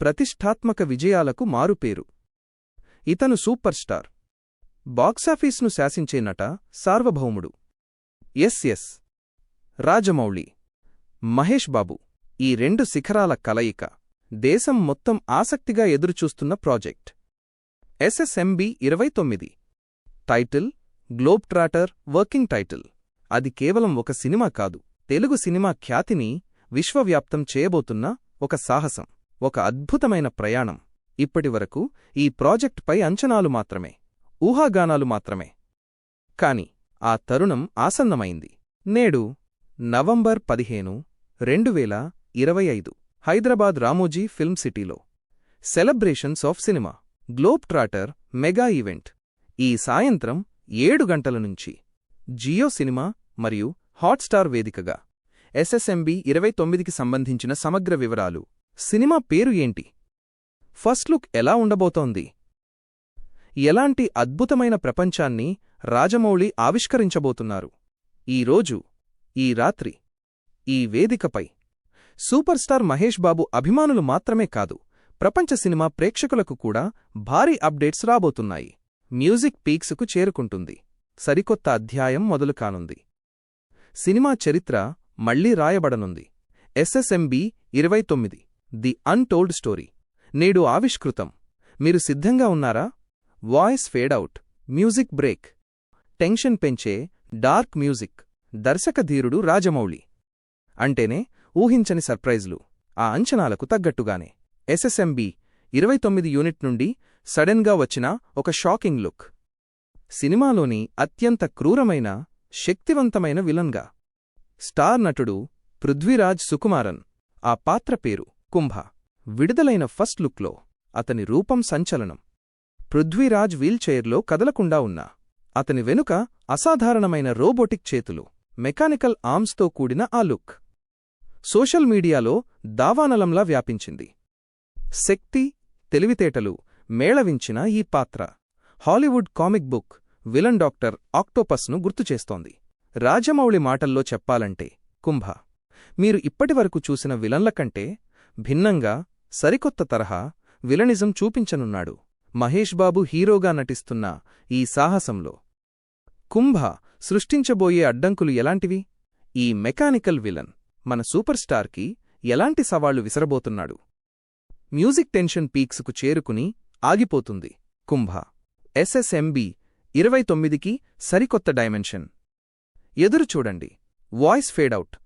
ప్రతిష్ఠాత్మక విజయాలకు మారుపేరు. ఇతను సూపర్ స్టార్. బాక్సాఫీస్ను శాసించే నట సార్వభౌముడు. ఎస్ఎస్ రాజమౌళి. మహేష్ బాబు. ఈ రెండు శిఖరాల కలయిక దేశం మొత్తం ఆసక్తిగా ఎదురుచూస్తున్న ప్రాజెక్ట్. ఎస్ఎస్ఎంబి ఇరవై తొమ్మిది. Title globe trotter working title. అది కేవలం ఒక సినిమా కాదు తెలుగు సినిమా ఖ్యాతిని విశ్వవ్యాప్తం చేయబోతున్న ఒక సాహసం. ఒక అద్భుతమైన ప్రయాణం. ఇప్పటివరకు ఈ ప్రాజెక్టుపై అంచనాలు మాత్రమే ఊహాగానాలు మాత్రమే. కాని ఆ తరుణం ఆసన్నమైంది. నేడు నవంబర్ పదిహేను రెండు వేల ఇరవై ఐదు హైదరాబాద్ రామోజీ ఫిల్మ్ సిటీలో celebrations of cinema globe trotter mega event. ఈ సాయంత్రం ఏడు గంటల నుంచి జియో సినిమా మరియు హాట్స్టార్ వేదికగా ఎస్ఎస్ఎంబి ఇరవై తొమ్మిదికి సంబంధించిన సమగ్ర వివరాలు సినిమా పేరు ఏంటి? ఫస్ట్ లుక్ ఎలా ఉండబోతోంది? ఎలాంటి అద్భుతమైన ప్రపంచాన్ని రాజమౌళి ఆవిష్కరించబోతున్నారు? ఈరోజు ఈ రాత్రి ఈ వేదికపై సూపర్ స్టార్ మహేష్ బాబు అభిమానులు మాత్రమే కాదు ప్రపంచ సినిమా ప్రేక్షకులకు కూడా భారీ అప్డేట్స్ రాబోతున్నాయి. మ్యూజిక్ పీక్స్కు చేరుకుంటుంది. సరికొత్త అధ్యాయం మొదలు కానుంది. సినిమా చరిత్ర మళ్ళీ రాయబడనుంది. ఎస్ఎస్ఎంబి ఇరవై తొమ్మిది. The untold story. నేడు ఆవిష్కృతం. మీరు సిద్ధంగా ఉన్నారా? Voice fade out music break. Tension పెంచే డార్క్ మ్యూజిక్. దర్శకధీరుడు రాజమౌళి. అంటేనే ఊహించని సర్ప్రైజ్లు. ఆ అంచనాలకు తగ్గట్టుగానే. ఎస్ఎస్ఎంబి ఇరవై తొమ్మిది యూనిట్ నుండి సడెన్గా వచ్చిన ఒక షాకింగ్ లుక్. సినిమాలోని అత్యంత క్రూరమైన శక్తివంతమైన విలన్గా. స్టార్ నటుడు పృథ్వీరాజ్ సుకుమారన్. ఆ పాత్ర పేరు కుంభ. విడుదలైన ఫస్ట్ లుక్లో అతని రూపం సంచలనం. పృథ్వీరాజ్ వీల్చైర్లో కదలకుండా ఉన్నా. అతని వెనుక అసాధారణమైన రోబోటిక్ చేతులు మెకానికల్ ఆర్మ్స్తో కూడిన ఆ లుక్. సోషల్ మీడియాలో దావానలంలా వ్యాపించింది. శక్తి తెలివితేటలు మేళవించిన ఈ పాత్ర. Hollywood comic book villain doctor ఆక్టోపస్ను గుర్తుచేస్తోంది రాజమౌళి మాటల్లో చెప్పాలంటే కుంభ మీరు ఇప్పటివరకు చూసిన విలన్ల కంటే భిన్నంగా సరికొత్త తరహా విలనిజం చూపించనున్నాడు. మహేష్ బాబు హీరోగా నటిస్తున్న ఈ సాహసంలో కుంభ సృష్టించబోయే అడ్డంకులు ఎలాంటివి? ఈ మెకానికల్ విలన్ మన సూపర్ స్టార్కి ఎలాంటి సవాళ్ళు విసరబోతున్నాడు? మ్యూజిక్ టెన్షన్ పీక్స్కు చేరుకుని ఆగిపోతుంది. కుంభ ఎస్ఎస్ఎంబి ఇరవై తొమ్మిదికి సరికొత్త డైమెన్షన్. ఎదురుచూడండి. Voice fade out